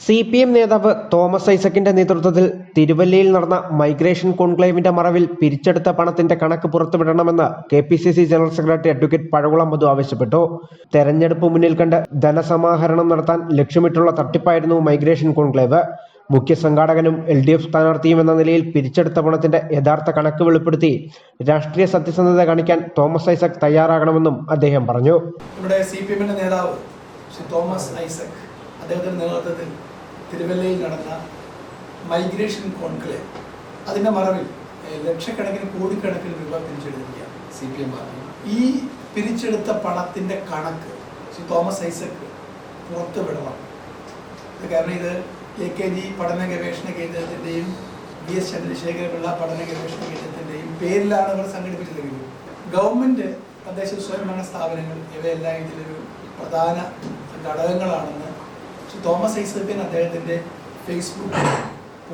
C P M നേതാവ് Thomas ഐസക്കിന്റെ നേതൃത്വത്തിൽ തിരുവല്ലയിൽ നടന്ന മൈഗ്രേഷൻ കോൺക്ലേവിന്റെ മറവിൽ പിരിച്ചെടുത്ത പണത്തിന്റെ കണക്ക് പുറത്തുവിടണമെന്ന് K P C C general secretary advocate Pazhakulam Madhu ആവശ്യപ്പെട്ടു. തെരഞ്ഞെടുപ്പ് മുന്നിൽ കണ്ട് ധനസമാഹരണം നടത്താൻ ലക്ഷ്യമിട്ടുള്ള തട്ടിപ്പായിരുന്നു മൈഗ്രേഷൻ കോൺക്ലേവ്. മുഖ്യ സംഘാടകനും എൽ ഡി എഫ് സ്ഥാനാർത്ഥിയും എന്ന നിലയിൽ പിരിച്ചെടുത്ത പണത്തിന്റെ യഥാർത്ഥ കണക്ക് വെളിപ്പെടുത്തി രാഷ്ട്രീയ സത്യസന്ധത കാണിക്കാൻ തോമസ് ഐസക് തയ്യാറാകണമെന്നും അദ്ദേഹം പറഞ്ഞു. നേതാവ് തോമസ് ഐസക് അദ്ദേഹത്തിന്റെ നേതൃത്വത്തിൽ തിരുവല്ലയിൽ നടന്ന മൈഗ്രേഷൻ കോൺക്ലേവ്. അതിന്റെ മറവിൽ ലക്ഷക്കണക്കിന് കോടിക്കണക്കിന് രൂപ പിരിച്ചെടുത്തിരിക്കുകയാണ് സി പി എം പാർട്ടി ഈ പിരിച്ചെടുത്ത പണത്തിന്റെ കണക്ക് ശ്രീ തോമസ് ഐസക് പുറത്തു വിടണം. കാരണം ഇത് എ കെ ജി പഠന ഗവേഷണ കേന്ദ്രത്തിന്റെയും വി എസ് ചന്ദ്രശേഖരപിള്ള പഠന ഗവേഷണ കേന്ദ്രത്തിന്റെയും പേരിലാണ് അവർ സംഘടിപ്പിച്ചിരിക്കുന്നത് ഗവൺമെന്റ് തദ്ദേശ സ്വയംഭരണ സ്ഥാപനങ്ങൾ ഇവയെല്ലാം ഇതിലൊരു പ്രധാന ഘടകങ്ങളാണെന്ന് തോമസ് ഐസക്കിൻ അദ്ദേഹത്തിന്റെ ഫേസ്ബുക്ക്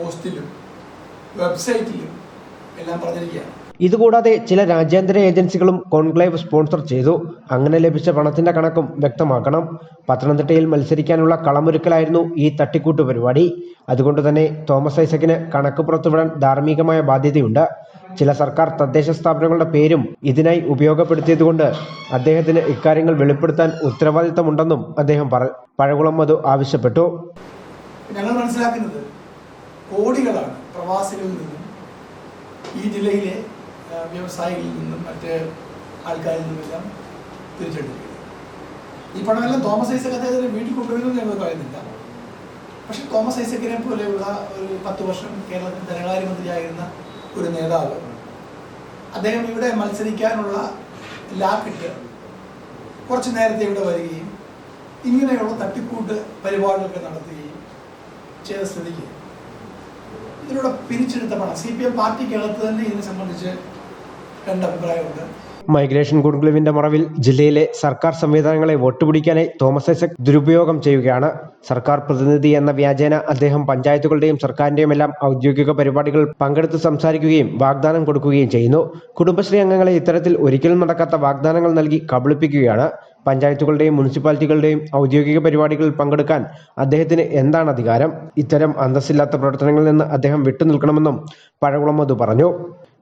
പോസ്റ്റിലും വെബ്സൈറ്റിലും എല്ലാം പറഞ്ഞിരിക്കുകയാണ്. ഇതുകൂടാതെ ചില രാജ്യാന്തര ഏജൻസികളും കോൺക്ലേവ് സ്പോൺസർ ചെയ്തു. അങ്ങനെ ലഭിച്ച പണത്തിന്റെ കണക്കും വ്യക്തമാക്കണം. പത്തനംതിട്ടയിൽ മത്സരിക്കാനുള്ള കളമൊരുക്കലായിരുന്നു ഈ തട്ടിക്കൂട്ട് പരിപാടി. അതുകൊണ്ട് തന്നെ തോമസ് ഐസക്കിന് കണക്ക് പുറത്തുവിടാൻ ധാർമ്മികമായ ബാധ്യതയുണ്ട്. ചില സർക്കാർ തദ്ദേശ സ്ഥാപനങ്ങളുടെ പേരും ഇതിനായി ഉപയോഗപ്പെടുത്തിയതുകൊണ്ട് അദ്ദേഹത്തിന് ഇക്കാര്യങ്ങൾ വെളിപ്പെടുത്താൻ ഉത്തരവാദിത്തമുണ്ടെന്നും അദ്ദേഹം പറഞ്ഞു പഴകുളം മധു ആവശ്യപ്പെട്ടു. ഞങ്ങൾ മനസ്സിലാക്കുന്നത് കോടികളാണ് പ്രവാസികളിൽ നിന്നും ഈ ജില്ലയിലെ വ്യവസായികളിൽ നിന്നും മറ്റ് ആൾക്കാരിൽ നിന്നുമെല്ലാം തിരിച്ചെടുക്കുന്നത്. ഈ പണമെല്ലാം തോമസ് ഐസക് അദ്ദേഹത്തിന് വീട്ടിൽ കൊണ്ടുവരുമെന്ന് ഞങ്ങൾ പറയുന്നില്ല. പക്ഷെ തോമസ് ഐസക്കിനെ പോലെയുള്ള ഒരു പത്ത് വർഷം കേരളത്തിൽ ധനകാര്യമന്ത്രിയായിരുന്ന ഒരു നേതാവ്. അദ്ദേഹം ഇവിടെ മത്സരിക്കാനുള്ള ലാക്കിട്ട് കുറച്ച് നേരത്തെ ഇവിടെ വരികയും ഇങ്ങനെയുള്ള തട്ടിക്കൂട്ട് പരിപാടികളൊക്കെ നടത്തുകയും ചെയ്ത സ്ഥിതിക്ക്. ഇതിലൂടെ പിരിച്ചെടുത്ത പണം സി പി എം പാർട്ടിക്കകത്ത് തന്നെ ഇതിനെ സംബന്ധിച്ച് രണ്ട് അഭിപ്രായമുണ്ട്. മൈഗ്രേഷൻ കുടുംബിന്റെ മറവിൽ ജില്ലയിലെ സർക്കാർ സംവിധാനങ്ങളെ വോട്ടുപിടിക്കാനായി തോമസ് ഐസക് ദുരുപയോഗം ചെയ്യുകയാണ് സർക്കാർ പ്രതിനിധി എന്ന വ്യാജേന അദ്ദേഹം പഞ്ചായത്തുകളുടെയും സർക്കാരിന്റെയും എല്ലാം ഔദ്യോഗിക പരിപാടികൾ പങ്കെടുത്ത് സംസാരിക്കുകയും വാഗ്ദാനം കൊടുക്കുകയും ചെയ്യുന്നു. കുടുംബശ്രീ അംഗങ്ങളെ ഇത്തരത്തിൽ ഒരിക്കലും നടക്കാത്ത വാഗ്ദാനങ്ങൾ നൽകി കബളിപ്പിക്കുകയാണ്. പഞ്ചായത്തുകളുടെയും മുനിസിപ്പാലിറ്റികളുടെയും ഔദ്യോഗിക പരിപാടികളിൽ പങ്കെടുക്കാൻ അദ്ദേഹത്തിന് എന്താണ് അധികാരം? ഇത്തരം അന്തസ്സില്ലാത്ത പ്രവർത്തനങ്ങളിൽ നിന്ന് അദ്ദേഹം വിട്ടുനിൽക്കണമെന്നും പഴകുളം മധു പറഞ്ഞു.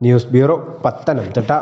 News bureau Pathanamthitta.